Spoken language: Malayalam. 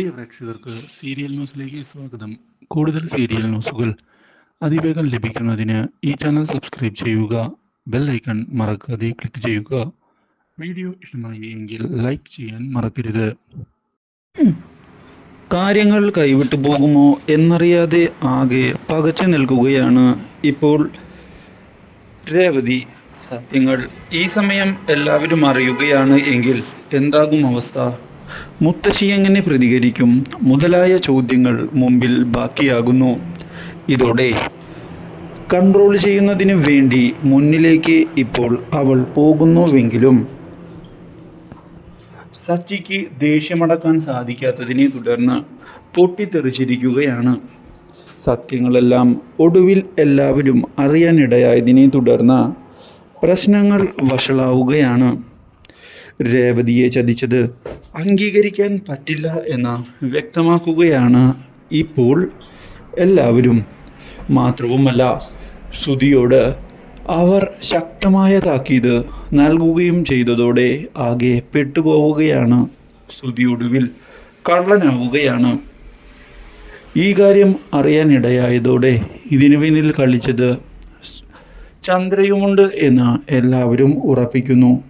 പ്രിയ പ്രേക്ഷകർക്ക് സീരിയൽ ന്യൂസിലേക്ക് സ്വാഗതം. കൂടുതൽ സീരിയൽ ന്യൂസുകൾ അതിവേഗം ലഭിക്കുന്നതിന് ഈ ചാനൽ സബ്സ്ക്രൈബ് ചെയ്യുക ബെൽ ഐക്കൺ മറക്കാതെ ക്ലിക്ക് ചെയ്യുക. വീഡിയോ ഇഷ്ടമായി എങ്കിൽ ലൈക്ക് ചെയ്യാൻ മറക്കരുത്. കാര്യങ്ങൾ കൈവിട്ടു പോകുമോ എന്നറിയാതെ ആകെ പകച്ചു നിൽക്കുകയാണ് ഇപ്പോൾ രേവതി. സത്യങ്ങൾ ഈ സമയം എല്ലാവരും അറിയുകയാണ് എങ്കിൽ എന്താകും അവസ്ഥ? മുത്തശ്ശി എങ്ങനെ പ്രതികരിക്കും? മുതലായ ചോദ്യങ്ങൾ മുമ്പിൽ ബാക്കിയാകുന്നു. ഇതോടെ കൺട്രോൾ ചെയ്യുന്നതിനു വേണ്ടി മുന്നിലേക്ക് ഇപ്പോൾ അവൾ പോകുന്നുവെങ്കിലും സച്ചിക്ക് ദേഷ്യമടക്കാൻ സാധിക്കാത്തതിനെ തുടർന്ന് പൊട്ടിത്തെറിച്ചിരിക്കുകയാണ്. സത്യങ്ങളെല്ലാം ഒടുവിൽ എല്ലാവരും അറിയാനിടയായതിനെ തുടർന്ന് പ്രശ്നങ്ങൾ വഷളാവുകയാണ്. രേവതിയെ ചതിച്ചത് അംഗീകരിക്കാൻ പറ്റില്ല എന്ന് വ്യക്തമാക്കുകയാണ് ഇപ്പോൾ എല്ലാവരും. മാത്രവുമല്ല ശ്രുതിയോട് അവർ ശക്തമായ താക്കീത് നൽകുകയും ചെയ്തതോടെ ആകെ പെട്ടുപോവുകയാണ്. ശ്രുതിയൊടുവിൽ കള്ളനാവുകയാണ്. ഈ കാര്യം അറിയാനിടയായതോടെ ഇതിനു പിന്നിൽ കളിച്ചത് ചന്ദ്രയുമുണ്ട് എന്ന് എല്ലാവരും ഉറപ്പിക്കുന്നു.